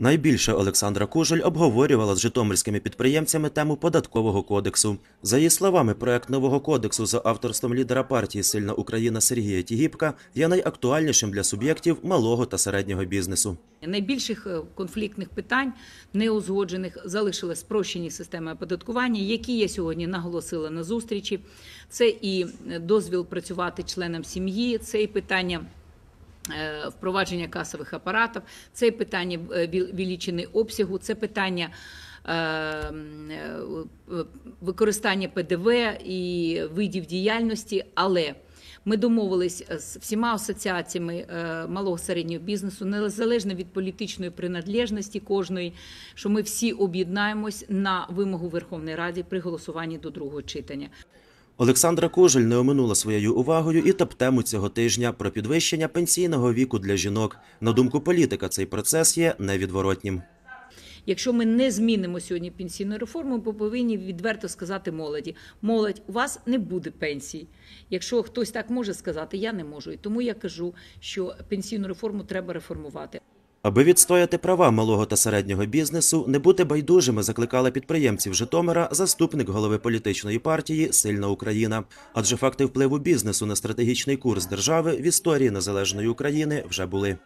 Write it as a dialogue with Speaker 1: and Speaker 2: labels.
Speaker 1: Найбільше Олександра Кужель обговорювала з житомирськими підприємцями тему податкового кодексу. За її словами, проект нового кодексу за авторством лідера партії Сильна Україна Сергія Тігіпка є найактуальнішим для суб'єктів малого та середнього бізнесу.
Speaker 2: Найбільших е, конфліктних питань неузгоджених залишили спрощені системи оподаткування, які я сьогодні наголосила на зустрічі. Це і дозвіл працювати членам сім'ї, це і питання. Е, Впровадження касових апаратів, це питання е, величини обсягу, це питання е, використання ПДВ і видів діяльності. Але ми домовились з всіма асоціаціями малого середнього бізнесу, незалежно від політичної приналежності кожної, що ми всі об'єднаємось на вимогу Верховної Ради при голосуванні до другого читання.
Speaker 1: Олександра Кужель не оминула своєю увагою і топ-тему цього тижня про підвищення пенсійного віку для жінок. На думку політика, цей процес є невідворотнім.
Speaker 2: Якщо ми не змінимо сьогодні пенсійну реформу, ми повинні відверто сказати молоді: молодь, у вас не буде пенсій. Якщо хтось так може сказати, я не можу. І тому я кажу, що пенсійну реформу треба реформувати.
Speaker 1: Аби відстояти права малого та середнього бізнесу, не бути байдужими закликала підприємців Житомира заступник голови політичної партії Сильна Україна. Адже факти впливу бізнесу на стратегічний курс держави в історії незалежної України вже були.